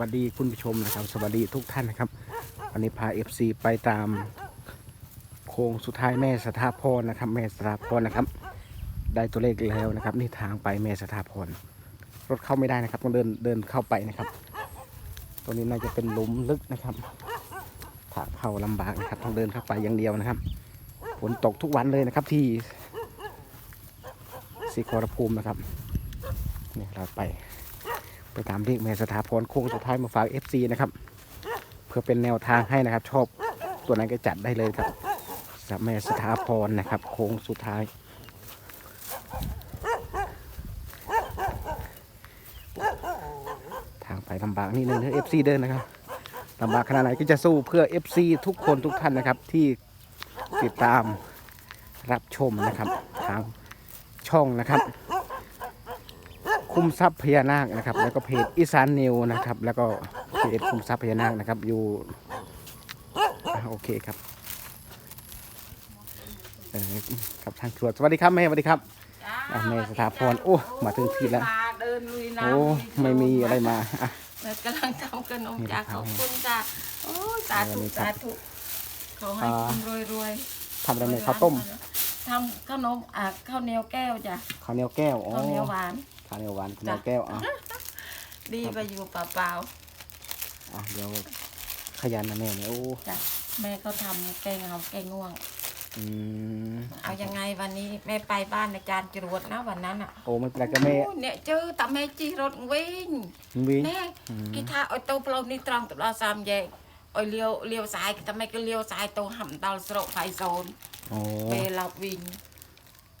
วัสดีคุณผู้ชมนะครับ สวัสดีทุกท่านนะครับ วันนี้พา FC ไปตามโค้งสุดท้ายแม่สถาพรนะครับ แม่สถาพรนะครับ ได้ตัวเลขแล้วนะครับ นี่ทางไปแม่สถาพรรถเข้าไม่ได้นะครับต้องเดินเดินเข้าไปนะครับ ตัวนี้น่าจะเป็นหลุมลึกนะครับทางเข้าลำบากนะครับต้องเดินเข้าไปอย่างเดียวนะครับฝนตกทุกวันเลยนะครับที่สีขอรภูมินะครับนี่เราไป ไปตามเลขแม่สถาพรโค้งสุดท้ายมาฝาก FC นะครับ เพื่อเป็นแนวทางให้นะครับ ชอบตัวนั้นก็จัดได้เลยครับสแม่สถาพรนะครับ โค้งสุดท้ายทางไปลำบากนิดนึงเอฟซีเดินนะครับลำบากขนาดไหนก็จะสู้เพื่อ FC ทุกคนทุกท่านนะครับ ที่ติดตามรับชมนะครับ ทางช่องนะครับ คุ้มทรัพย์พญานาคนะครับ แล้วก็เพจอีสานนิวนะครับ แล้วก็เพจคุ้มทรัพย์พญานาคนะครับ อยู่อะโอเคครับเออครับทางตรวจสวัสดีครับแม่สวัสดีครับอะแม่สถาพรโอ้มาถึงที่แล้วมาเดินลุยน้ำโอ้ไม่มีอะไรมาอะแม่กำลังทำขนมนี่จ้านะคขรับอบคุณจ้าโอ้ยสาธุนี่ครับสาธุขอให้อ่าคุณรวยรวยทำอะไรเนี่ยข้าวต้มทำขนมอะข้าวเหนียวแก้วจ้ะข้าวเหนียวแก้วอ๋อข้าวเหนียวหวาน ทานกับหวานแมวแก้วอะดีไปอยู่เปล่าอะเดี๋ยวขยันนะแม่เนี่ยโอ้ะแม่เขาทำแกงเอาแกงง่วง อืมเอายังไงวันนี้แม่ไปบ้านในจารจรวดนะวันนั้นอะโอ้ไม่แปลกไรแม่เนี่ยเจอตาแม่จีรถวิ่งวิ่งแม่กีทาเอโตัวเปล่านี่ตรองตัวเาสามแยกเอาเลี้ยวเลี้ยวซ้ายทำไมก็เลี้ยวซ้ายโตัวห่ำตาสโลไฟโซน โอ้ เปลับวิ่ง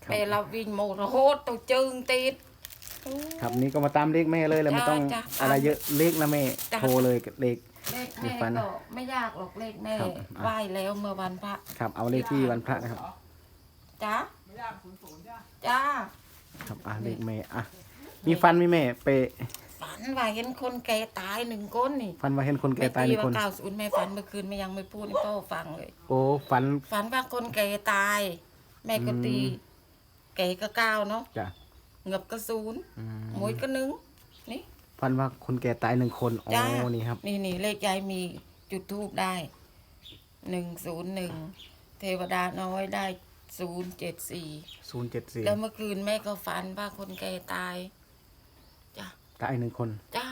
ครัเปลับวิ่งโมโหโตัวจึงติด អូครับนี่ก็มาตามเลขแม่เลยเลยไม่ต้องจ้ะอะไรเยอะเลขนะแม่จ้ะ โทรเลยเลข เลขมีแม่ฟันก็ไม่ยากหรอกเลขแม่ครับอะ ไหว้แล้วเมื่อวันพระครับเอาเลขที่วันพระนะครับจ้าจ้าครับอะเลขแม่อะมีฟันไหมแม่เปะฝันว่าเห็นคนแก่ตายหนึ่งคนนี่ฟันว่าเห็นคนแก่ตายหนึ่งว่าคนเก้าศูนย์แม่ฝันเมื่อคืนไม่ยังไม่พูดให้พ่อฟังเลย โอ้ฟัน ฝันว่าคนแก่ตาย แม่ก็ตี อืม แก่ก็เก้าเนาะจ้ะ เงือบก็ศูนย์อืมหมวยก็หนึ่งนี่ฟันว่าคนแก่ตายหนึ่งคนอ๋อจ้านี่ครับ นี่นี่เลขยายมีจุดทูบได้หนึ่งศูนย์หนึ่งเทวดาน้อยได้ศูนย์เจ็ดสี่ศูนย์เจ็ดสี่แล้วเมื่อคืนแม่ก็ฝันว่าคนแก่ตายจ้าตายหนึ่งคน จ้า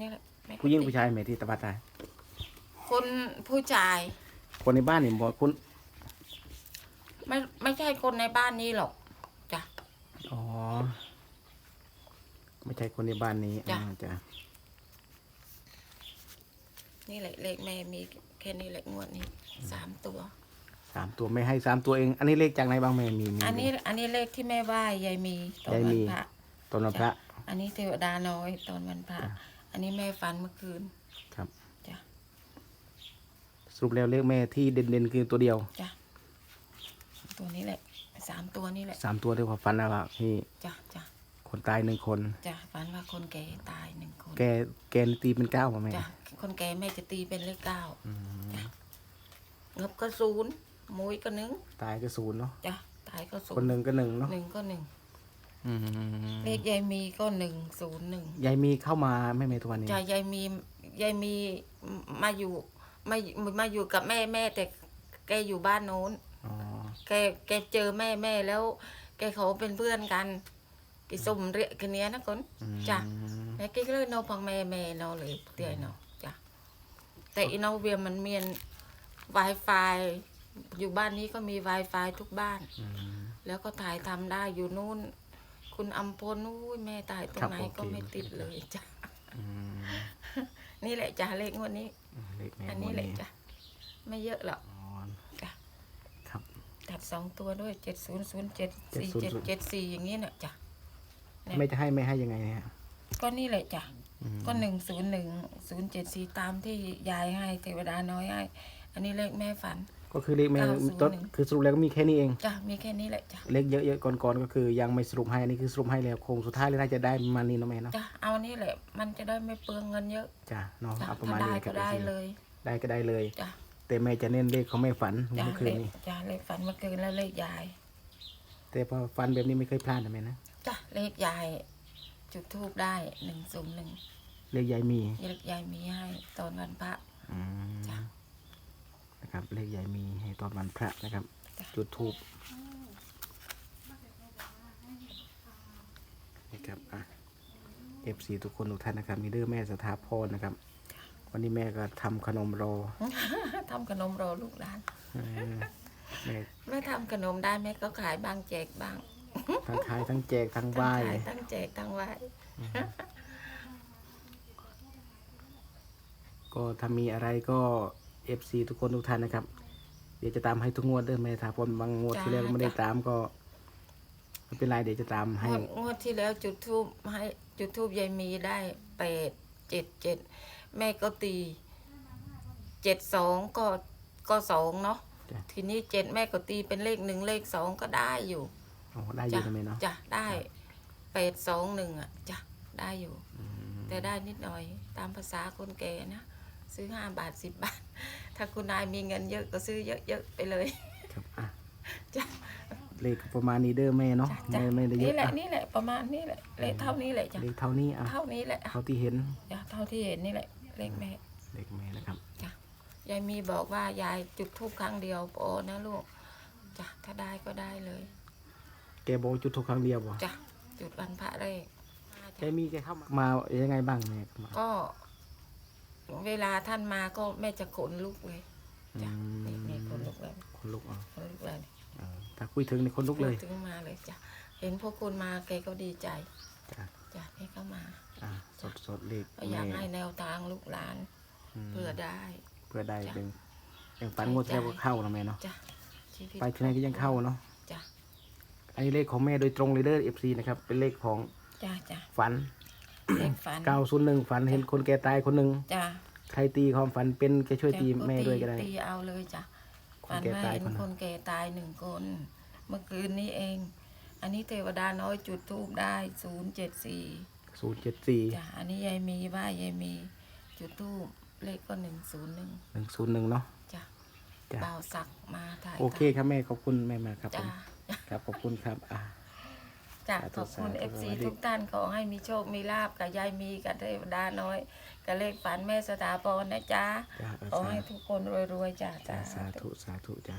นี่แหละแม่ก็ผู้หญิงติดผู้ชายแม่ที่ตะบาตาย คนผู้ชาย คนในบ้านนี่บอกคุณไม่ไม่ใช่คนในบ้านนี้หรอกจ้ะอ๋อ ไม่ใช่คนในบ้านนี้จ้ะ อ่าจ้ะนี่แหละเลขแม่มีแค่นี้แหละงวดนี้สามตัว สามตัวไม่ให้สามตัวเอง อันนี้เลขจากไหนบ้างแม่มีมี อันนี้อันนี้เลขที่แม่ไหว้ยายมีตอนยายวัมี นพระตนวันพระ อันนี้เทวดาน้อยตอนวันพระอันนี้แม่ฝันเมื่อคืนครับจ้ะสรุปแล้วเลขแม่ที่เด่นๆคือตัวเดียวจ้ะตัวนี้แหละสามตัวนี่แหละสามตัวเดียวกับฟันนะว่าพี่จ้ะจ้ะ คนตายหนึ่งคน จ้ะฝันว่าคนแก่ตายหนึ่งคนแกแกนี่ตีเป็นเก้าป่ะแม่จ้ะคนแก่แม่จะตีเป็นเลขเก้าอืมจ้ะเงบก็ศูนย์มวยก็หนึ่งตายก็ศูนย์เนาะจ้ะตายก็ศูคนนย์หนึ่งก็หนึ่งเนาะหนึ่งก็หนึ่งอืมเลขยายมีก็หนึ่งศูนย์หนึ่งยายมีเข้ามาไม่เมทุกวันนี้จ้ะยายมียายมีมาอยู่มามาอยู่กับแม่แม่แต่แกอยู่บ้านโน้น อ๋อแกแกเจอแม่แม่แล้ว แกเขาเป็นเพื่อนกัน แกิสมเรียกกันเนี้ยนะคนอืมจ้ะแม่แกก็เลยนอพังแม่แม่นอเลยเตี้ยนอจ้ะแต่อีนอเวียมันเมียน Wi-Fi อยู่บ้านนี้ก็มี Wi-Fi ทุกบ้านอืมแล้วก็ถ่ายทำได้อยู่นู่น คุณอัมพลนู้นแม่ตายตรงไหนครับก็โอเคไม่ติดเลยจ้ะอืมนี่แหละจ้ะเลขงวดนี้เลขแม่อันนี้งวดแหละจ้ะไม่เยอะหรอกอ๋อจ้ะครับตัดสองตัวด้วยเจ็ดศูนย์ศูนย์เจ็ดสี่เจ็ด70เจ็ดสี่อย่างนี้เนี่ยจ้ะเนี่ย ไม่จะให้ไม่ให้ยังไงเนี่ยก็นี่แหละจ้ะอืมก็หนึ่งศูนย์หนึ่งศูนย์เจ็ดสี่ตามที่ยายให้เทวดาน้อยให้ อันนี้เลขแม่ฝัน ก็คือเลขแม่เก้าศูนย์ต้นหนึ่งคือสรุปแล้วก็มีแค่นี้เอง จ้ะมีแค่นี้แหละจ้ะเลขเยอะๆก่อนๆก็คือยังไม่สรุปให้อันนี้คือสรุปให้แล้วโครงสุดท้ายเลยน่าจะได้ประมาณนี้เนาะแม่เนาะจ้ะเอานี่แหละ มันจะได้ไม่เปลืองเงินเยอะจ้ะเนาะจ้ะเอาประถ้ามาณได้นี้ก็ได้เลย ได้ก็ได้เลย จ้ะแต่แม่จะเน้นเลขเขาไม่ฝันจ้ะเมื่อคืเลนขนี้จ้ะเลขฝันเมื่อคืนแล้วเลขยายแต่พอฝันแบบนี้ไม่เคยพลาดนะแม่นะ จ้ะเลขยาย จุดทูบได้หนึ่งศูนย์หนึ่งหเลขยายมีเลขยายมีให้ตอนวันพระอืมจ้ะ นะครับ เลขยายมีให้ตอนวันพระนะครับ จ้ะ จุดทูบนะครับอะเอฟซีทุกคนทุกท่านนะครับ มีเด้อแม่สถาพรนะครับ วันนี้แม่ก็ทำขนมรอทำขนมรอลูกหลานเออแม่ แม่ทำขนมได้แม่ก็ขายบางแจกบาง ทั้งขายทั้งแจกทั้งไหว้ขายทั้งแจกทั้งไหว้ก็ถ้ามีอะไรก็เอฟซีทุกคนทุกท่านนะครับ เดี๋ยวจะตามให้ทุกงวดเด้อแม่สถาพรบางงวดที่แล้วไม่ได้ตามก็ไม่เป็นไรเดี๋ยวจะตามงให้วดงวดที่แล้วจุดทูบให้จุดทูบยายมีได้แปดเจ็ดเจ็ดแม่ก็ตีเจ็ดสองก็ก็สองเนาะจ้ะทีนี้เจ็ดแม่ก็ตีเป็นเลขหนึ่งเลขสองก็ได้อยู่ โอ้ได้อยู่นะแม่เนาะจ้ะได้แปดสองหนึ่งอะจ้ะได้อยู่แต่ได้นิดหน่อย ตามภาษาคนแก่นะ ซื้อห้าบาทสิบบาท ถ้าคุณนายมีเงินเยอะก็ซื้อเยอะ ๆ ไปเลย ครับอะจ้ะ เลขก็ประมาณนี้เด้อแม่เนาะจ้ะจ้ะไม่ไม่ได้เยนี่อะแหละอะนี่แหละประมาณนี้แหละเลขเท่านี้แหละจ้ะเลขเท่านี้อะเท่านี้แหละเท่าที่เห็นจ้ะเท่าที่เห็นนี่แหละเลขแม่เลขแม่นะครับจ้ะยายมีบอกว่ายายจุดทูบครั้งเดียวพอนะลูกจ้ะถ้าได้ก็ได้เลย แกบอกจุดทุกครั้งเดียวบ่จ้ะจุดวันพระแรกแกมีแกเข้ามามายังไงบ้างแม่เข้ามาก็ เวลาท่านมาก็แม่จะขนลุกเลยจ้ะนี่นี่ขนลุกเลยคนลุกอะขนลุกเลยเออถ้าคุยถึงในคนลุกเลยถึงมาเลยจ้ะเห็นพวกคุณมาแกก็ดีใจจ้ะจ้ะนี่ก็มาอะสดสดๆเลขก็อยากแม่ให้แนวทางลูกหลานมเพื่อได้ เพื่อได้จ้ะเป็นอย่างฝันงวดที่แล้วก็เข้านะแม่เนาะจ้ะชีวิตไปที่ไหนก็ยังเข้าเนาะจ้ะ อันนี้เลขของแม่โดยตรงเลยเด้อเอฟซีนะครับ เป็นเลขของจ้ะจ้ะฝันเลขฝัน901ฝันเห็นคนแก่ตายคนหนึ่งจ้ะใครตีความฝันเป็นแกช่วยตีจ้ะแม่ด้วยก็ได้ตีเอาเลยจ้ะคนฝันแก่ว่าตายเห็นคนนั้นคนแก่ตายหนึ่งคน เมื่อคืนนี้เอง อันนี้เทวดาน้อยจุดทูบได้ศูนย์เจ็ดสี่ศูนย์เจ็ดสี่จ้ะอันนี้ยายมีว่ายายมีจุดทูบเลขก็หนึ่งศูนย์หนึ่งหนึ่งศูนย์หนึ่งเนาะจ้ะจ้ะเบาวสักมาถ่ายโอเคครับแม่ขอบคุณแม่มากครับผจ้ะม ครับขอบคุณครับอ่าจ้ะสาธุขอบคุณสาธุเอฟซีสวัสดีทุกท่านขอให้มีโชค มีลาบกับยายมีกับเทวดาน้อยกับเลขฝันแม่สถาพรนะจ๊ะ จ้าเออขอสาให้ทุกคนรวยๆจ้ะจ้าจ้าสาธุสาธุจ้า